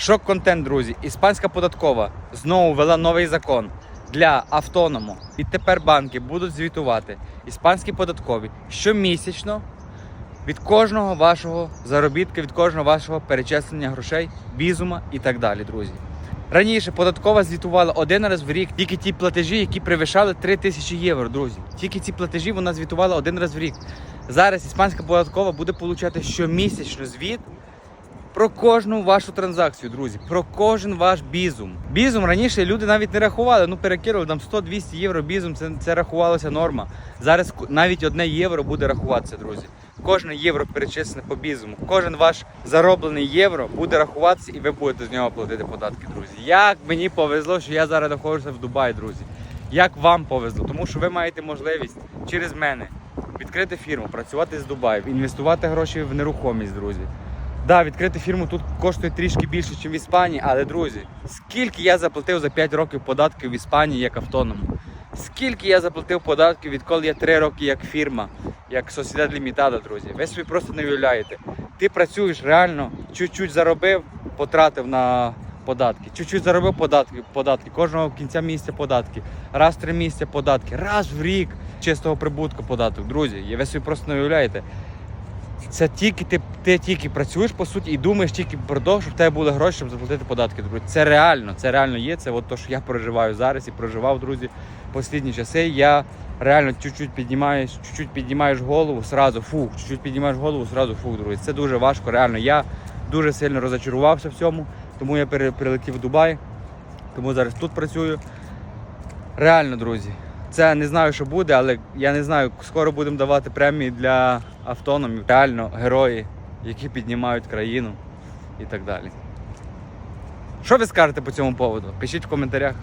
Шок контент, друзі. Іспанська податкова знову ввела новий закон для автоному. І тепер банки будуть звітувати іспанські податкові щомісячно від кожного вашого заробітка, від кожного вашого перечислення грошей, візума і так далі, друзі. Раніше податкова звітувала один раз в рік тільки ті платежі, які перевищали 3 тисячі євро, друзі. Тільки ці платежі вона звітувала один раз в рік. Зараз іспанська податкова буде получати щомісячно звіт про кожну вашу транзакцію, друзі, про кожен ваш бізум. Бізум раніше люди навіть не рахували, ну перекинули там 100-200 євро бізум, це, це рахувалося норма. Зараз навіть одне євро буде рахуватися, друзі. Кожне євро перечислене по бізуму, кожен ваш зароблений євро буде рахуватися і ви будете з нього платити податки, друзі. Як мені повезло, що я зараз знаходжуся в Дубаї, друзі. Як вам повезло, тому що ви маєте можливість через мене відкрити фірму, працювати з Дубаєм, інвестувати гроші в нерухомість, друзі. Да, відкрити фірму тут коштує трішки більше, ніж в Іспанії, але друзі, скільки я заплатив за 5 років податків в Іспанії як автоному? Скільки я заплатив податків, відколи я 3 роки як фірма, як Sociedad Limitada, друзі? Ви собі просто не уявляєте. Ти працюєш реально, чуть-чуть заробив, потратив на податки. Чуть-чуть заробив податки, податки. Кожного кінця місяця податки. Раз в три місяці податки, раз в рік чистого прибутку податок. Друзі, ви собі просто не уявляєте. Це тільки ти, ти тільки працюєш по суті і думаєш тільки про те, щоб в тебе були гроші, щоб заплатити податки. Це реально, це реально є. Це от те, що я проживаю зараз і проживав, друзі, останні часи. Я реально чуть-чуть піднімаєш, чуть-чуть піднімаєш голову, сразу фух, чуть-чуть піднімаєш голову, сразу фух, друзі. Це дуже важко, реально. Я дуже сильно розочарувався в цьому, тому я перелетів в Дубай, тому зараз тут працюю. Реально, друзі. Це не знаю, що буде, але я не знаю, скоро будемо давати премії для автономів. Реально герої, які піднімають країну і так далі. Що ви скажете по цьому поводу? Пишіть в коментарях.